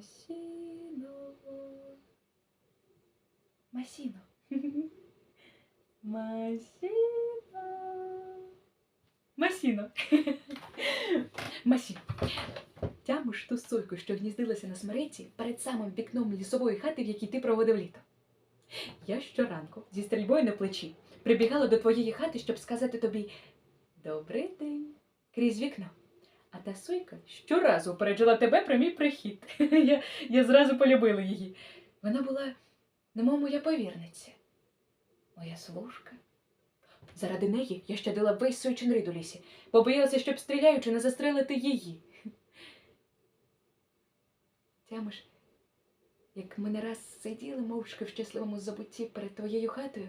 Масіно. Масіно. Масіно. Масіно. Масіно. Тямиш ту сойку, що гніздилася на смереці перед самим вікном лісової хати, в якій ти проводив літо. Я щоранку зі стрільбою на плечі прибігала до твоєї хати, щоб сказати тобі Добрий день крізь вікно. А та сойка щоразу упереджала тебе про мій прихід. Я, я зразу полюбила її. Вона була, немов моя повірниця, моя служка. Заради неї я щадила весь сойчин рид у лісі, побоялася, щоб стріляючи, не застрелити її. Тямиш, як ми не раз сиділи мовчки в щасливому забутті перед твоєю хатою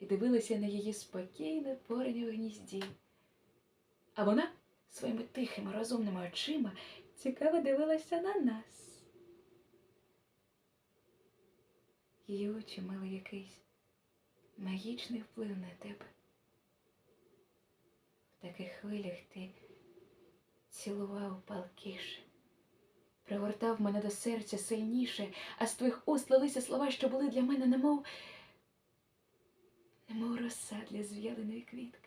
і дивилися на її спокійне порання в гнізді. А вона своїми тихими розумними очима цікаво дивилася на нас. Її очі мали якийсь магічний вплив на тебе. В таких хвилях ти цілував палкіше, пригортав мене до серця сильніше, а з твоїх уст лилися слова, що були для мене немов, немов роса для зв'яленої квітки.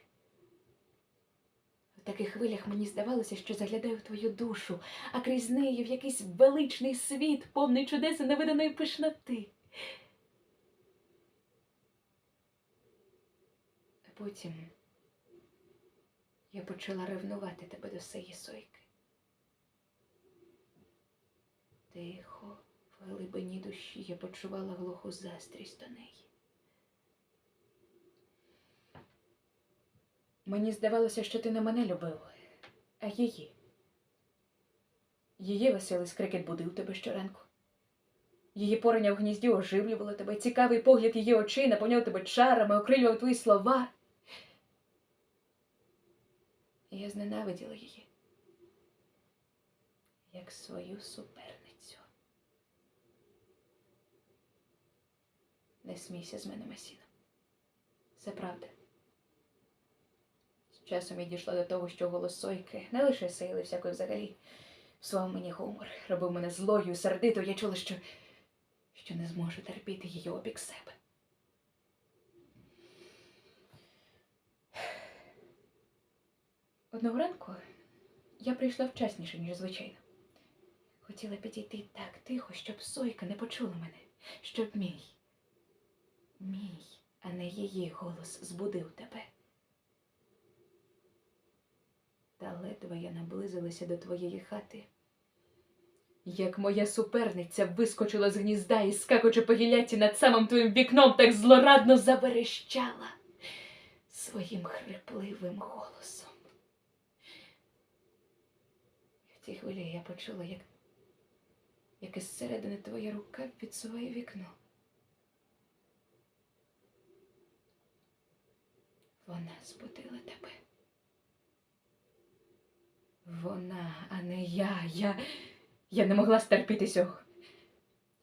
Таких хвилях мені здавалося, що заглядаю в твою душу, а крізь неї в якийсь величний світ, повний чудес і невиданої пишноти. Потім я почала ревнувати тебе до сеї сойки. Тихо, в глибині душі я почувала глуху застрість до неї. Мені здавалося, що ти не мене любив, а її. Її веселий скрикет будив тебе щоранку. Її порання в гнізді оживлювало тебе, цікавий погляд її очей наповняв тебе чарами, окрилював твої слова. Я зненавиділа її, як свою суперницю. Не смійся з мене, Масіно. Це правда. Часом я дійшла до того, що голос Сойки не лише сили всякої взагалі. Вслав мені гумор, робив мене злою, сердитою. Я чула, що, що не зможу терпіти її обік себе. Одного ранку я прийшла вчасніше, ніж звичайно. Хотіла підійти так тихо, щоб Сойка не почула мене, щоб мій, мій, а не її голос збудив тебе. Та ледве я наблизилася до твоєї хати. Як моя суперниця вискочила з гнізда і, скакочи по гілляті над самим твоїм вікном, так злорадно заверещала своїм хрипливим голосом. В ті хвилі я почула, як, як із середини твоя рука підсуває вікно. Вона збудила тебе. Вона, а не я. Я, я не могла стерпіти цього.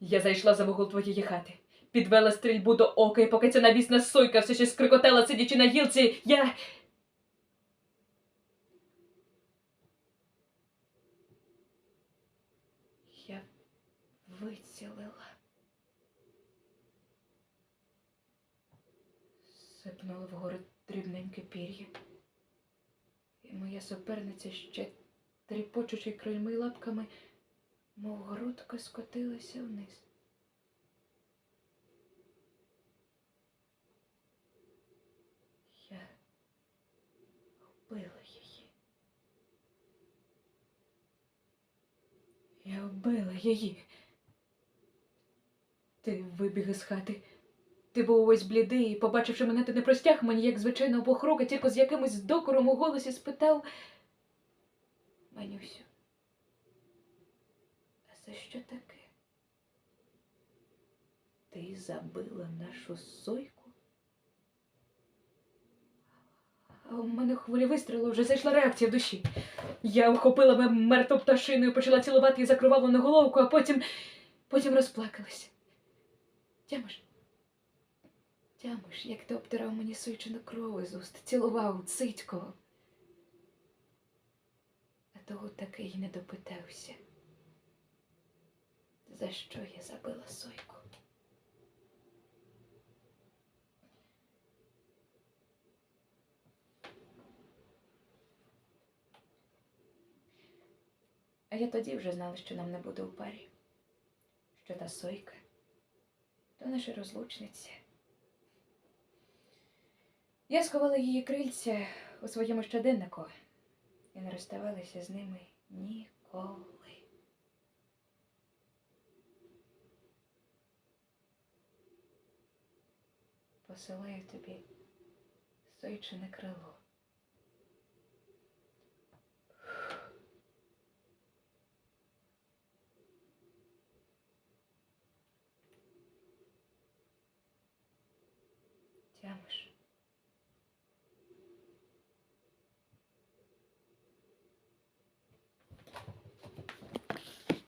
Я зайшла за вугол твоєї хати, підвела стрільбу до ока, і поки ця навісна сойка все ще скрикотала, сидячи на гілці, я. Я вицілила. Сипнула вгору дрібненьке пір'я. І моя суперниця ще тріпочучи крильми лапками, мов грудка скотилася вниз. Я вбила її. Я вбила її. Ти вибіг із хати. Ти був увесь блідий, і, побачивши мене, ти не простяг мені, як звичайно, обох рук, а тільки з якимось докором у голосі спитав Манюсю, а це що таке? Ти забила нашу сойку? А у мене хвилі вистрілу вже зайшла реакція душі. Я вхопила мертву пташину і почала цілувати її закривавлену головку, а потім, потім розплакалася. Тямиш? Тямиш, як ти обтирав мені сойчину кров із уст, цілував, цитькував. А того таки й не допитався. за що я забила сойку. А я тоді вже знала, що нам не буде у парі, що та сойка то наша розлучниця. Я сховала її крильця у своєму щоденнику і не розставалася з ними ніколи. Посилаю тобі сойчине крило. Тямиш.